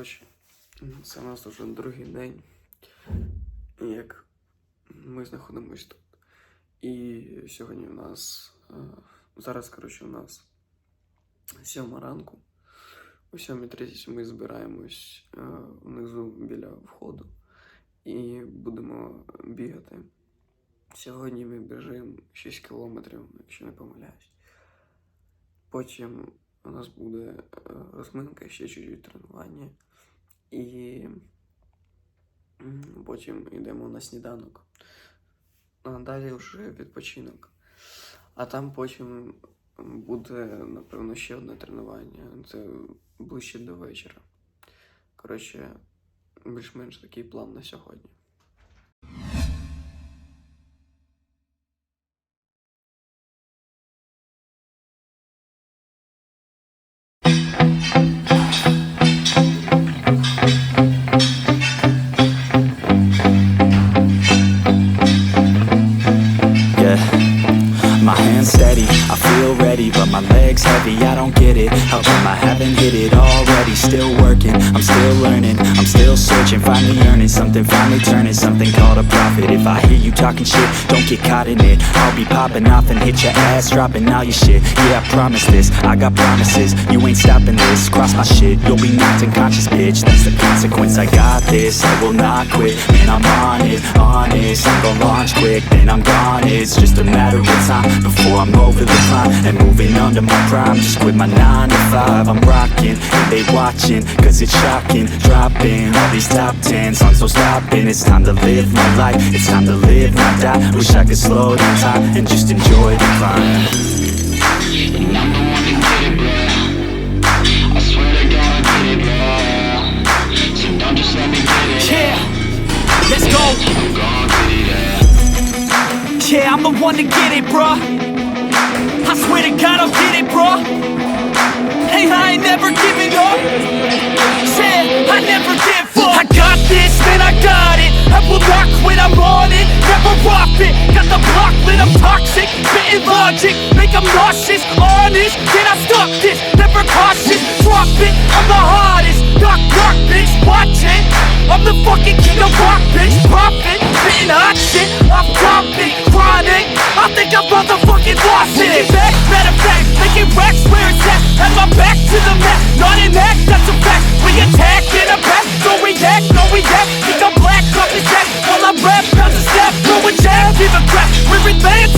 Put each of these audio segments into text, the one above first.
Коротше, це у нас вже другий день, як ми знаходимось тут. І сьогодні у нас е, зараз, коротше, у нас сьома ранку. О 7.30 ми збираємось е, внизу біля входу і будемо бігати. Сьогодні ми біжимо 6 кілометрів, якщо не помиляюсь. Потім у нас буде е, розминка, ще чуть-чуть тренування. І потім йдемо на сніданок. А далі вже відпочинок. А там потім буде, напевно, ще одне тренування. Це ближче до вечора. Коротше, більш-менш такий план на сьогодні. Finally earning something, finally turning something a profit. If I hear you talking shit, don't get caught in it. I'll be popping off and hit your ass, dropping all your shit. Yeah, I promise this, I got promises, you ain't stopping this. Cross my shit, you'll be knocked unconscious, bitch. That's the consequence, I got this, I will not quit. Man, I'm on it, honest, I'm gonna launch quick, then I'm gone. It's just a matter of time before I'm over the climb and moving under my prime. Just quit my 9 to 5, I'm rocking, and they watching, cause it's shocking. Dropping all these top 10 songs, so stopping. It's time to live my life, it's time to live, not die. Wish I could slow down time and just enjoy the climb. Yeah, I'm the one to get it, bruh. I swear to God, I'll get it, bruh. Hey, I ain't never giving up. Yeah, I never give. I got this, man, I got it. I will not quit, I'm on it. Never off it. Got the block lit, I'm toxic. Spitting logic, make them nauseous. Honest, can I stop this? Never cautious, drop it. I'm the hardest. Knock, knock, bitch, watch it. I'm the fucking king of rock, bitch. Profit, spitting hot shit. Off topic, chronic. I think I'm motherfucking lost it. Get back, matter of making racks where it's at. Have my back to the mat, not an act, that's a fact. We attack jab, give a crap. We're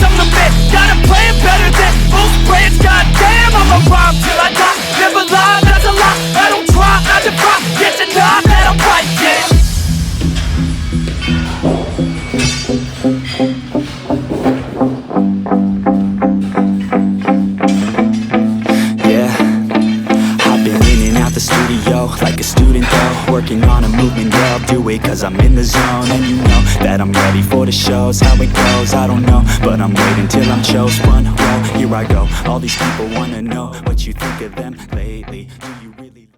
I'm the man. Got a plan better than most brands. Goddamn, I'm a rhyme till I like a student though Working on a movement, yeah do it cause I'm in the zone And you know that I'm ready for the shows How it goes, I don't know But I'm waiting till I'm chose one Whoa, here I go All these people wanna know What you think of them lately Do you really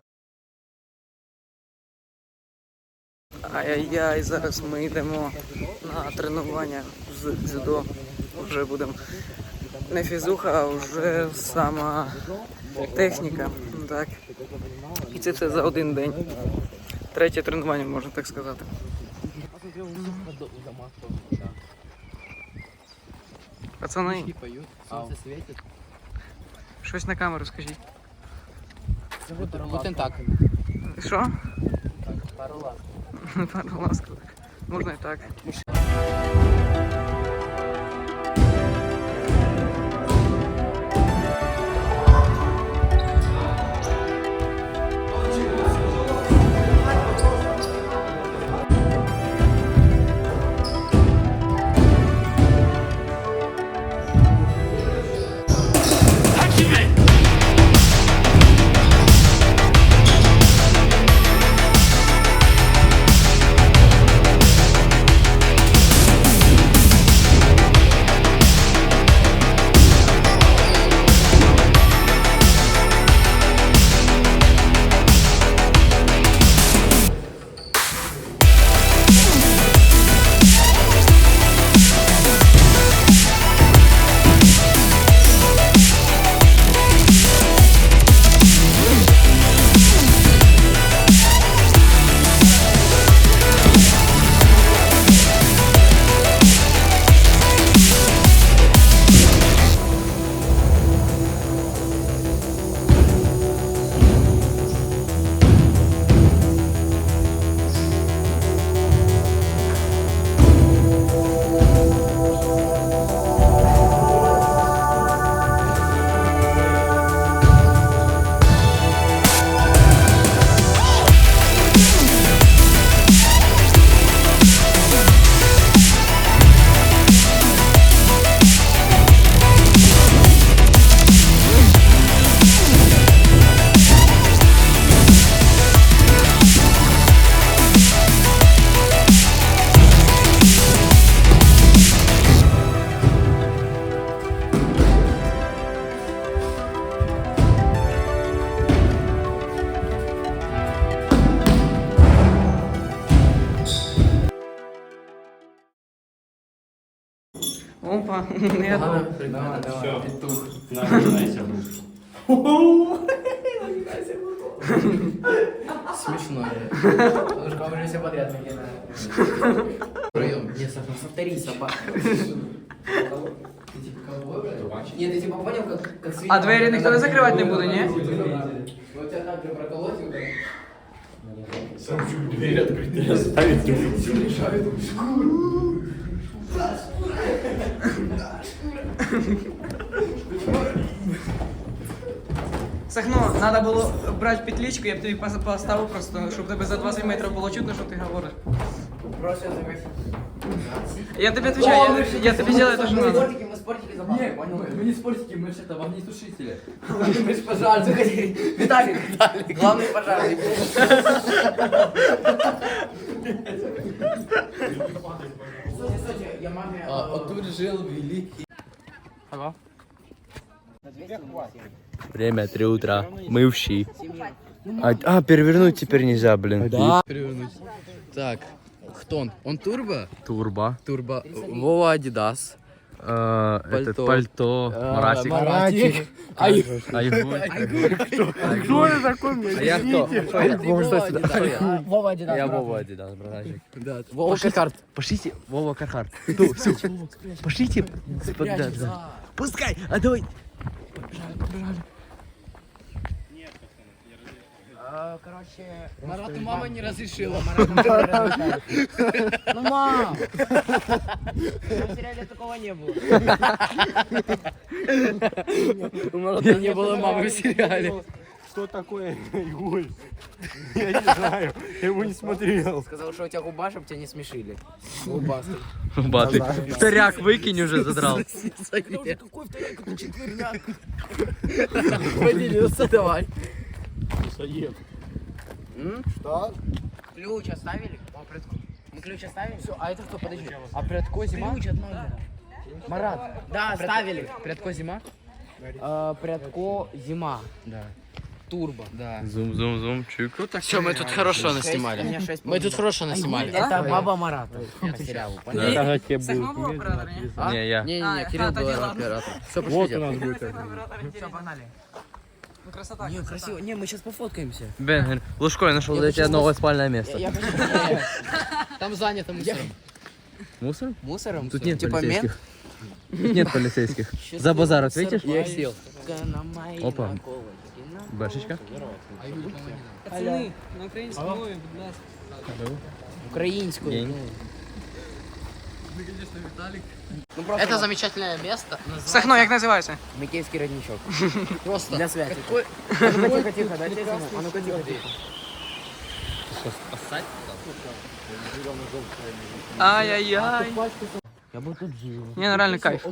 Ай-яй-яй, зараз ми йдемо на тренування з дзюдо. Вже будемо не фізуха, а вже сама техніка. Так. І це все за один день. Третє тренування, можна так сказати. Пацани, щось на камеру скажіть. Вот так. Що? Пару лап. Пару ласка. Можна і так. Опа, не Давай, давай, петух. Смешно. Уже уже все подряд накидали. Втроем. Не, Саша, повтори, собака. Ты типа ковбой, блядь? Нет, ты типа понял, как, как свинья. А двері ніхто не закривати не буде, ні? Вот тебя так же проколоть, вот так. Сахно, треба було брати петличку, я б тобі пос- поставив просто, щоб тебе за 20 метрів було чутно, що ти говориш. Просто загасить. Я тобі відповідаю, я, я тобі зроблю те, що Мы треба. спортики, мы спортики забавные, понял? мы не спортики, мы же это в огнетушителе. Мы ж пожарные. Заходи. Виталик, главный пожарный. А, тут жил великий. Время 3 утра. Мы в щи. А, а, перевернуть теперь нельзя, блин. Да. Перевернуть. Так, кто он? Он турбо? Турбо. Турбо. Вова Адидас. Э, Этот Пальто. пальто. Маратик. Маратик. Ай, Айгуль. а я кто? Вова Адидас. Вова Адидас. Я Вова Адидас, братанчик. Вова Каркарт. Пошлите, Вова Кархарт. Ну, все. Пошлите. Пускай, а давай. А, Короче... Марату мама не разрешила. Ну, мам! В сериале такого не было. У Марата не было мамы в сериале. Что такое Игуль? Я не знаю, я его не смотрел. Сказал, что у тебя губа, чтобы тебя не смешили. Губастый. Баты. Вторяк выкинь уже, задрал. Какой второй, какой четверняк? Поделился, давай. Что? Ключ оставили? О, предко. Мы ключ оставили? Все, а это кто? Подожди. А предко зима? Ключ от номера. Марат. Да, оставили. Предко зима? А, предко зима. Да. Турбо. Да. Зум, зум, зум, чик. Все, мы тут хорошо наснимали. Мы тут хорошо наснимали. Это баба Марата по сериалу? А? Не, я. Не-не-не, А, Кирилл был оператор. Все, Вот пошли. у нас будет Все, погнали. Ну, красота, Не, красота. красиво. Не, мы сейчас пофоткаемся. Бен, Лужко, я нашел для тебя новое спальное место. Я Там занято мусором. Мусор? Мусором? Тут нет Типа мент? полицейских. Тут нет полицейских. За базар ответишь? Я сел. Опа. Бэшечка. Пацани, на українській мові, будь ласка. Украинскую. День. Ну, просто Это замечательное место. Сахно, як називається? Микейский родничок. Просто. Для связи. Какой- А ну-ка, тихо, тихо, дайте. А ну-ка, тихо, тихо. Ай-яй-яй. Я бы тут жил. Не, ну реально кайф.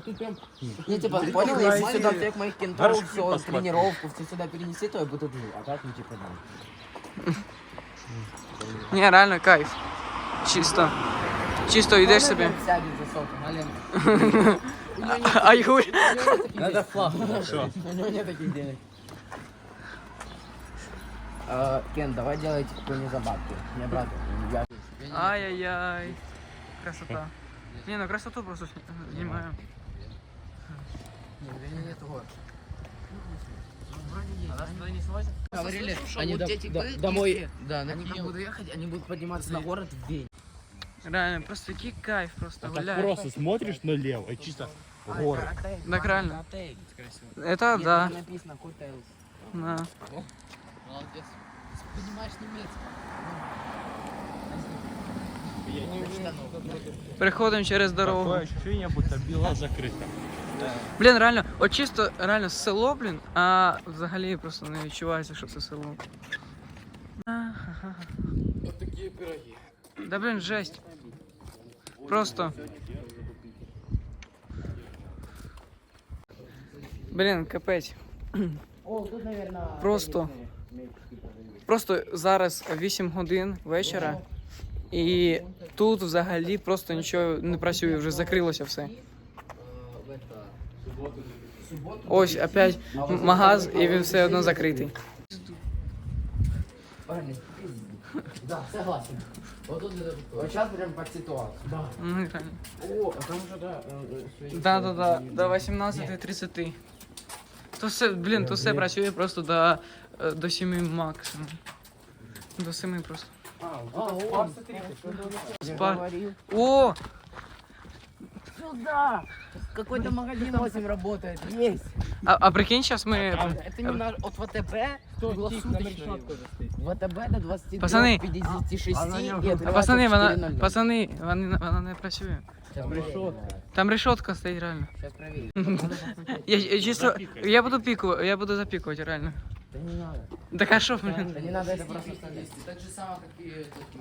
Не, типа, понял, если сюда всех моих кентов, все, тренировку, все сюда перенеси, то я бы тут жил. А так, ну, типа, да. Не, реально кайф. Чисто. Чисто йдеш собі. Сядет за сотку, малин. Айгуль. Надо флаг. У него нет таких денег. А, Кен, давай делайте какой-нибудь за бабки. Не брат. Ай-яй-яй. Красота. Не, ну красоту просто сни- снимаю. Говорили, Они домой- да, они на- там будут ехать, они будут подниматься на город в день. Реально, просто який кайф просто Так гуляешь. просто смотришь налево и чисто горы. Так реально. Отель. Это Нет, да. там написано Hotels. да. Молодец. Понимаешь немецкий. Переходимо через дорогу. Такое ощущение, будто была закрыта. Блін, реально, от чисто реально село, блін, а взагалі просто не відчувається, що це село. Вот такие пироги. Да блін, жесть. Просто. Блін, капець. Просто. Просто зараз 8 годин вечора. І тут взагалі просто нічого не працює, вже закрилося все. Ось опять магаз, і він все одно закритий. Парни, Да, согласен. Вот тут это- вот сейчас прям под ситуацию. Да. Ну, реально. О, а там уже да. э, э, свои- Да, да, да, до 18.30. То все, блін, то все працює просто до, е, до 7 максимум. До 7 просто. А, о, я Спа- говорил. О! Сюда! Какой-то магазин 8 работает. Есть. А, а прикинь, зараз ми. Это не наш, от ВТБ круглосуточный. ВТБ до 22, Пацаны. 56 и А, открывается пацани, в вона, 4:00. пацани, вона, вона не працює. Сейчас решетка. Там решетка стоїть реально. Сейчас проверим. Я, я чисто. Я буду піку, я буду запікувати реально. Да не надо. Так а що, блін? Да не надо это просто оставить. Так же самое, как и этот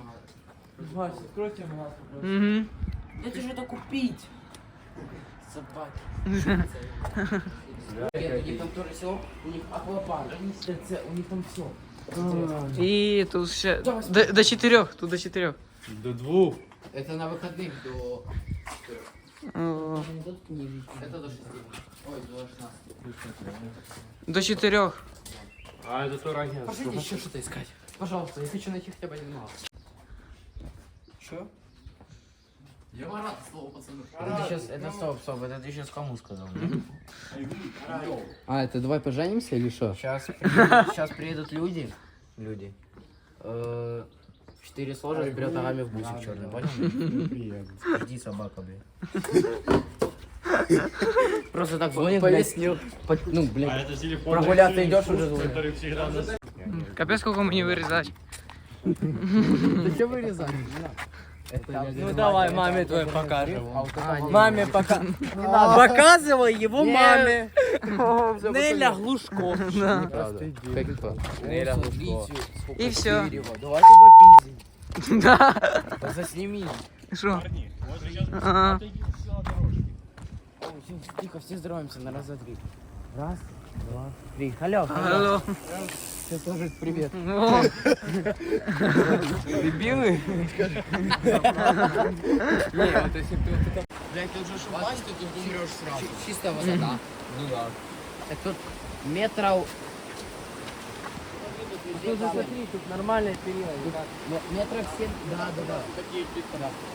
магазин. Угу. Дайте же это купить. Собаки. Нет, у них там тоже все, у них аквапарк, ТЦ, у них там все. І тут ще. До, до чотирьох, тут до чотирьох. До двух. Это на выходных до... Это до 6. Ой, до 16. До чотирьох. А, это то ранее. Пошлите еще что-то искать. Пожалуйста, я хочу найти хотя бы один мало. Что? Я Марат, слово пацаны. Это сейчас, это стоп, стоп, это ты сейчас кому сказал? А, это давай поженимся или что? Сейчас приедут, сейчас приедут люди, люди. Э, в Четыре сложат вперед ногами в бусик черный, понял? Жди собака, блин. Просто так звонит, Пояснил. По- Ну, блин. это телефон. Прогуляться идешь уже звонит. Который всегда на Капець, скільки мені вирізати. Ты что вырезали? Ну давай, маме твоей покажем. Маме Маме пока... Показывай его маме. Неля Глушко. Неля Глушко. І все. Давайте попиздим. Да. Засними. Ага. Тихо, все здороваемся на раз, два, три. Раз, два, три. Алло. Алло. Все тоже привет. Дебилы? Блять, тут же шумать, ты тут умрешь сразу. Чистая высота. Ну да. Так тут метров... Ну смотри, тут нормальный период. ме- Метров семь... Да, да, да.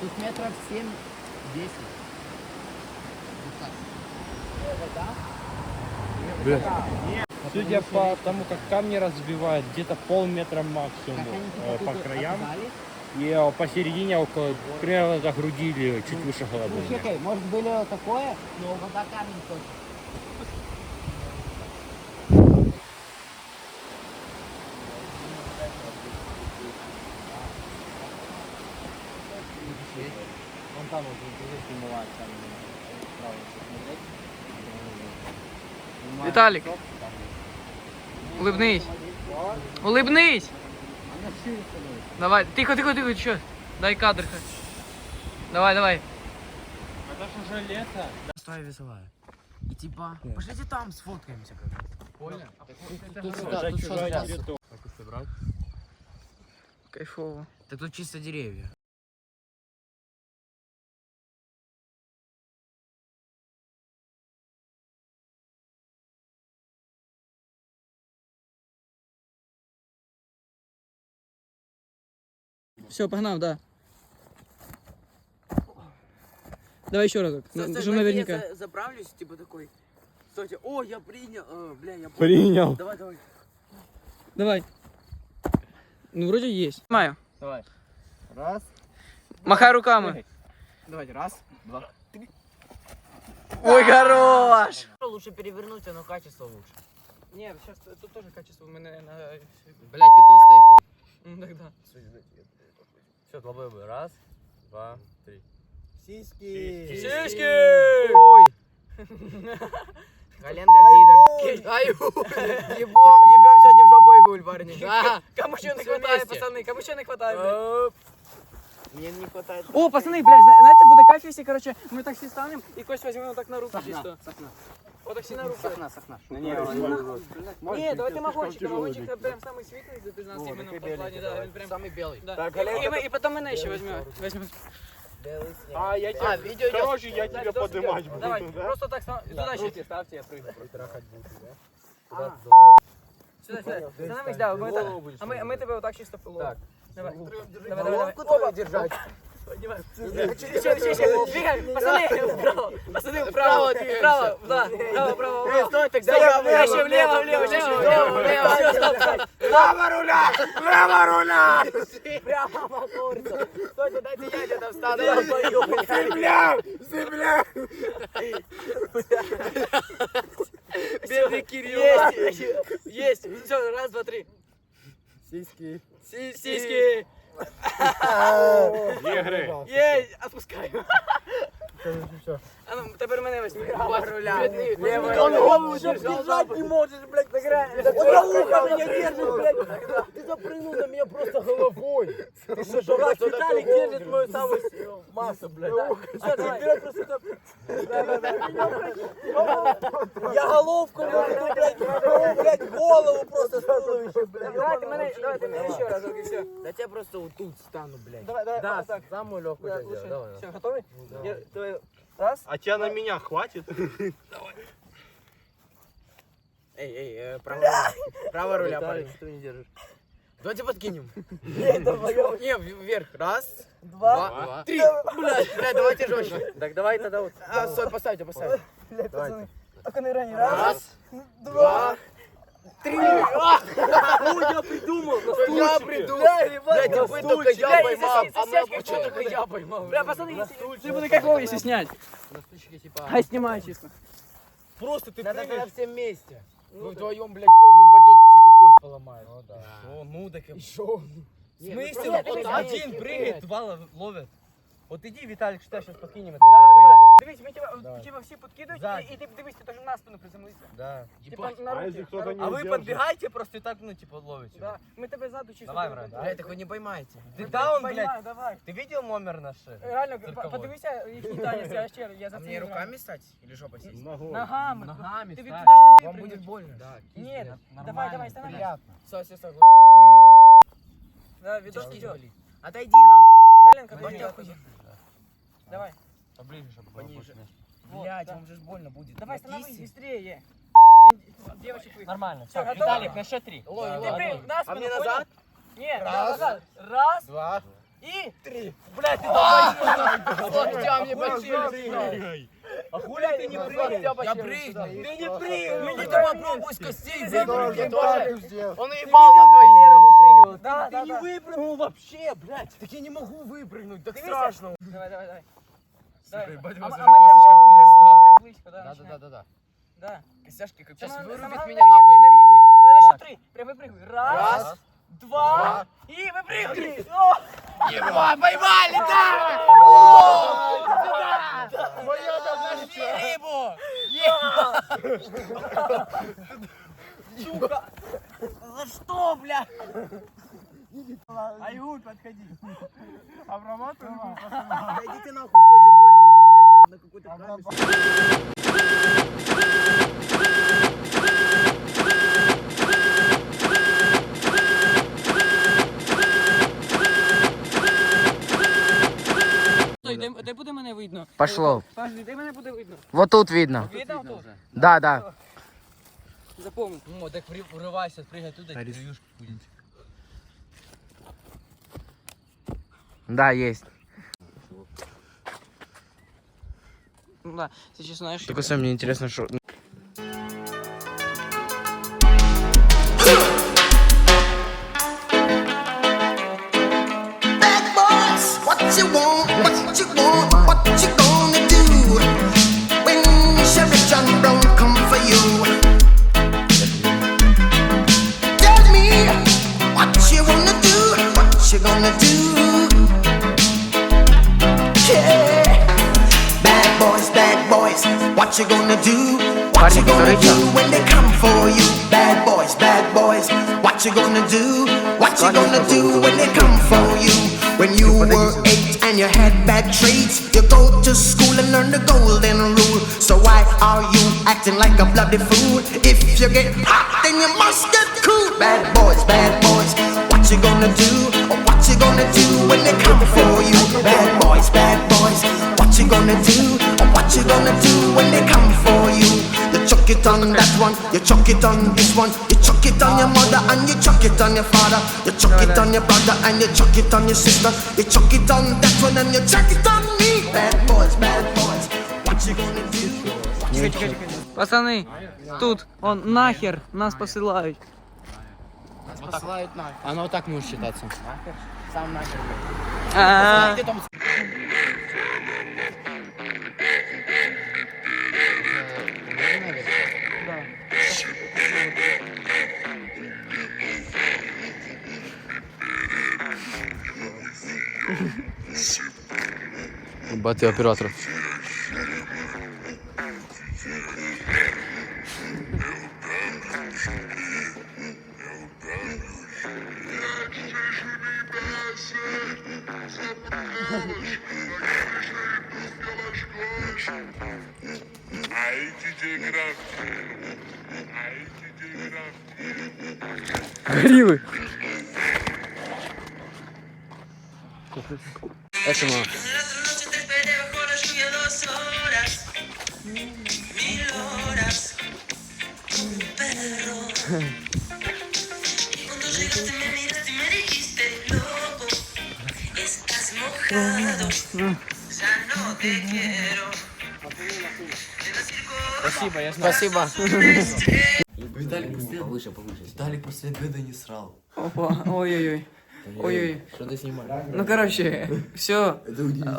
Тут метров семь, десять. Судя по тому, как камни разбивают, где-то полметра максимум э, по краям. И э, посередине около, примерно до груди или чуть выше головы. Ну, чекай, может было такое, но вода камень точно. Віталік. Улыбнись. Улыбнись. Давай, тихо, тихо, тихо, що? Дай кадр. хай. Давай, давай. Стой весовая. И типа, пошлите там сфоткаемся. Понял? Тут сейчас? Кайфово. Так тут чисто деревья. Все, погнал, да. Давай еще разок. Чтобы наверняка. заправлюсь, типа такой. Стойте, о, я принял, э, бля, я Принял. Давай, давай. Давай. Ну, вроде есть. Маю. Давай. Раз. Махай руками. Давайте, раз, два. Ой, хорош! Лучше перевернуть, оно качество лучше. Не, сейчас тут тоже качество у меня на... Блять, 15 iPhone. Ну тогда. Все, долбоебы. Раз, два, три. Сиськи. Сиськи! Ой. Коленка пидор. Ай, ебем, ебем сегодня в жопу игуль, парни. Да. Кому еще не хватает, пацаны? Кому еще не хватает? блядь? Мне не хватает. О, пацаны, блядь, зна- знаете, буде кайф, если, короче, мы так все станем и кость возьмем вот так на руку чисто. Вот так все на руку. Сахна, сахна. Не, давайте магончик, магончик прям самый светлый из нас именно в плане, да, прям... Самый белый. Да. И, и мы- и потом мы еще возьмем. возьмем. А, я А, тебя... видео идет. Короче, я тебя поднимать буду. Давай, да? просто так ста- туда еще. Сюди, сюди. Становись, да, ми так. А ми, а ми тебе отак чисто ловимо. Так. Давай. Давай, давай, давай. Головку держать. Ще, ще, ще. Двигай, пацани, вправо. Пацани, вправо, вправо, да, право, право, право. Стой, так я Ще влево, влево, ще влево, влево. Все, стоп, стоп. Лева руля! Лева руля! Прямо курицу. Стойте, дайте я где-то встану. Земля! Земля! Бедный Кирилл. Есть, есть. Все, раз, два, три. Сиськи. Си- Сиськи. Негры. Есть, отпускаю. А ну, тепер мене візьми. Прямо руля. Лева Он руля. голову держать не можешь, блядь, награй. За ухо меня держит, блядь. Ты запрыгнул на меня просто головой. Ты что, дурак, Виталик держит мою самую массу, блядь. Все, давай. Вперед просто стоп. Я головку люблю, блядь, блядь, голову просто с туловища, блядь. Давай, ти мене, давай, ти мене ще разок і все. Да я просто вот тут стану, блядь. Давай, давай, Да, вот так. самую легкую Да, я лучше. сделаю. Давай, Все, готовый? Я- давай. Раз. А тебя на меня хватит? Эй, эй, э, право руля. Право руля, парень. Ты не держишь. Давайте подкинем. Не, вверх. Раз, Два. три. Блядь, блядь, давайте жестче. Так давай тогда вот. А, стой, поставьте, поставьте. Блядь, пацаны. Только на. Раз, Два. Три. Ну, я придумал. Я придумал. Бля, Блядь, а вы только я поймал. А мы что только я поймал? Бля, пацаны, если- ты буду как Вова, если снять. Хай снимай чисто. Просто ты Надо когда все вместе. Вы вдвоем, блядь, ну упадет, сука, кость поломает. Ну да. Ну так И шо? В смысле? ну, просто один прыгает, два лов- ловят. Вот иди, Виталик, что сейчас подкинем это Да, да, долбоёба. да. Дивись, ми тебе, Давай. тебе всі підкидують, Да. і, і ти дивись, ти теж на спину приземлися. Да. Типа на А руки. если кто-то на не А вы держит? подбегайте просто и так, ну, типа, ловите. Да. Ми тебе ззаду чисто. Давай, будемо брат, Блядь, так вы не поймаете. Ты Ми даун, тебе блядь. поймаємо, давай. Ты видел номер наш? э, Реально, цирковой? подивися їхній танець, я ще я за А це мне не руками граю. стать? Или жопой сесть? Ногой. Ногами. Ногами Ти, ти стань. должен Вам выпрыгнуть. будет больно. Да. Нет, давай, Нормально, давай, становись. приятно. Все, все, согласен. Да, видос идет. Отойди, нахуй. Галенка, Отойди, давай. отойди. Давай. Поближе, чтобы было Пониже. больше. Вот, Блядь, да. вам же ж больно будет. Давай, становись быстрее. Девочек вы. Нормально. Всё, готово? Виталик, на счет три. Лови, Ты лови. прыг на А спину, мне понял? назад? Нет, Раз. назад. Раз Два. и три. Блядь, ты там локтями большие. Прыгай. А хули ты не прыгал? Я прыгну. Ты не прыгал. Ну ты попробуй с костей выпрыгни сделай, тоже. Он ебал на твоих. Да, Ты да, не да. выпрыгнул вообще, блядь. Так я не могу выпрыгнуть, так Ты страшно. Давай, давай, давай. Давай. ебать, А у вас мы- уже а косточка пизда. прям близко, да, Да, да, начинаем. да, да, да. Да. Костяшки, как сейчас Сама- вырубит меня нахуй. навъебывай. Давай счет три. Прям выпрыгивай. Раз, Раз, два, два. и выпрыгивай. О! Ебать, поймали, да! Моя нашли рыбу! Сука! За что, бля? Айгуль, подходи. Да идите нахуй, стойте, больно уже, блядь, я на какой-то. Стой, де, де буде мене видно? Пошло. Подожди, де мене буде видно? Вот тут видно. Видно тут? Да, да. Запомни. Ну, так при- врывайся, прыгай туда, и Да, есть. Ну да, сейчас знаешь. Только сам мне интересно, что... What you want, what you want, what you gonna you gonna do when they come for you? When you were eight and you had bad traits, you go to school and learn the golden rule. So why are you acting like a bloody fool? If you get hot, then you must get cool. Bad boys, bad boys, what you gonna do? Or what you gonna do when they come for you? Bad boys, bad boys, what you gonna do? Or what you gonna do when they come for you? The chuck it on that one, you chuck it on this one, you chuck it on your mother and you chuck it on your father, you chuck it on your brother and you chuck it on your sister, you chuck it on that one and you chuck it on me. Bad boys, bad boys, what you gonna do? Пацани, тут, он нахер нас посилають. Нас посылают нахер. Оно вот так может считаться. Нахер. Сам нахер. А, Где там Баты оператор. горіли. Это мы. Спасибо, я знаю. Спасибо. Виталик после... Повыше, повыше. Виталик после обеда не срал. Опа, ой-ой-ой. Ой-ой. Что ты снимаешь? Ну, короче, все.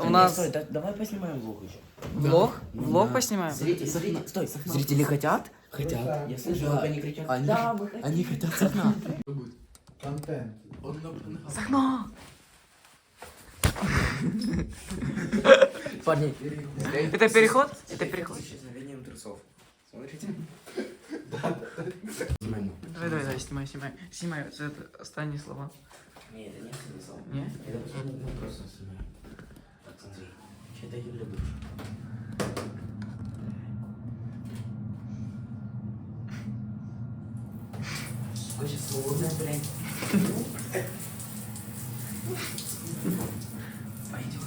У нас Стой, да- давай поснимаем влог еще. влог. Влог поснимаем. Зрители, зрители, стой, зрители хотят? Хотят. Я слышу, как они кричат. Они, Да, мы хотим. они хотят с окна. С окна. Парни, Это переход? Это переход. исчезновением трусов. Смотрите. Давай, давай, давай, снимай, снимай. Снимай, это останні слова. Не, это не смысл. Не? Это ну, просто снимаем. Так, смотри. Что-то Юля душ. Ой, сейчас свободно, блядь. Пойдет.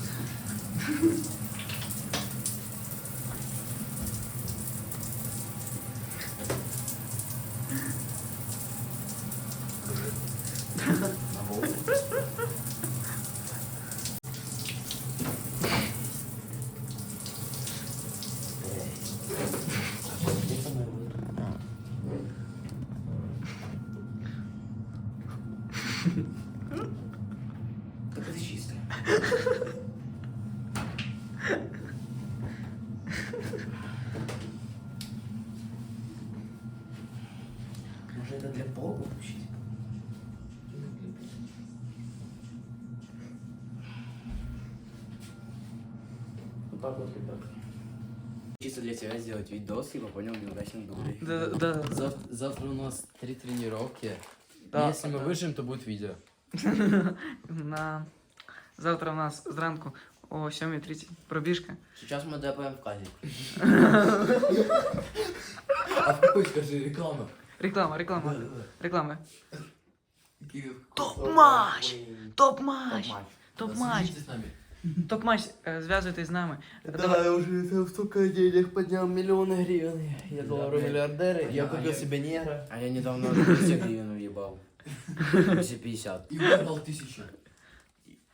Так это чисто. Может это для пола включить? Вот так вот и так. Чисто для тебя сделать видос, либо понял неудачный дубль. Да, да. Зав- Завтра у нас три тренировки. Да. Если мы выживем, то будет видео. На... Завтра у нас зранку о 7.30 пробіжка. Сейчас мы дэпаем в казик. А в какой, скажи, реклама? Реклама, реклама, реклама. Топ-матч! Топ-матч! Топ-матч. С нами. Топ-матч, е, зв'язуйтесь з нами. Да, я уже столько денег поднял, миллионы гривен. Я доллару миллиардер, я купил себе негра. А я недавно 200 гривен уебал. 250. И угадал тысячу.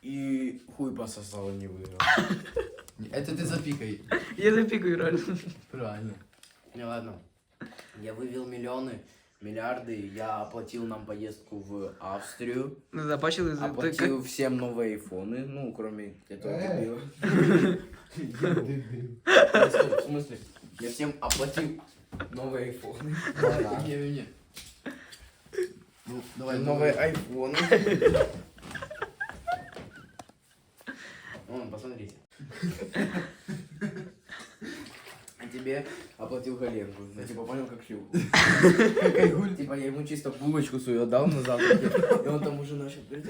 И хуй пососал, не выиграл. Это ты запикай. Я запікую реально. Правильно. Не, ладно. Я вывел миллионы, миллиарды. Я оплатил нам поездку в Австрию. Ну да, бачили, за- ти- Оплатил всем новые айфоны. Ну, кроме этого дебила. Да, стоп, В смысле? Я всем оплатил новые айфоны. Не, не. Ну, давай, Новые айфоны. Вон, посмотрите. А тебе оплатил Галенку. Я типа понял, как шлюху. Как айгуль. Типа я ему чисто булочку свою отдал на завтраке. И он там уже начал говорить,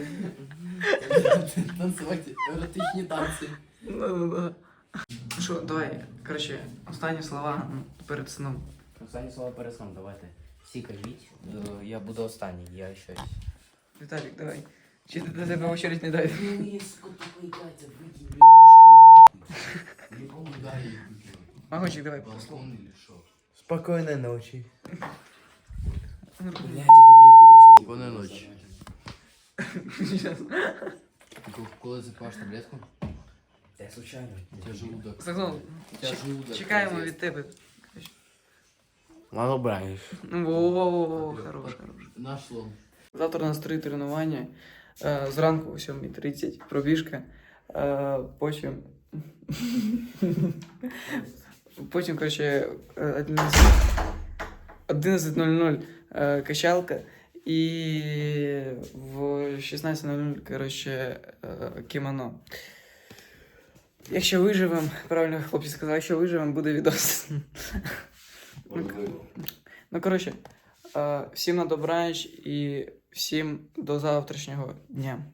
Танцевать эротичні танці. Ну, ну, да. Що, давай, коротше, останні слова м, перед сном. Останні слова перед сном, давайте. Всі кажіть. Е, Я буду останній, я щось. Віталік, давай. Чи ти до тебе очередь не дай? Ну, є скотовий Катя, викинь, блядь, Не помню, Магончик, давай. балкон или. Спокойной ночи. Таблетку прошу. Спокойной ночи. Коли запиваєш таблетку, Я случайно. у тебе желудок. Саксон, У тебе желудок. чекаємо від тебе. Мало браєш. Во-во-во, хорош, хорош. Наш слон. Завтра у нас три тренування. Е, Зранку о 7.30 пробіжка. Е, Потім. Потім, коротше, е, 11 11.00 е, качалка. І в 16.00, коротше, е, кімоно. Якщо виживемо, правильно хлопці сказали, якщо виживемо, буде відос. Ну, Ну, коротше, е, всім на добраніч і всім до завтрашнього дня.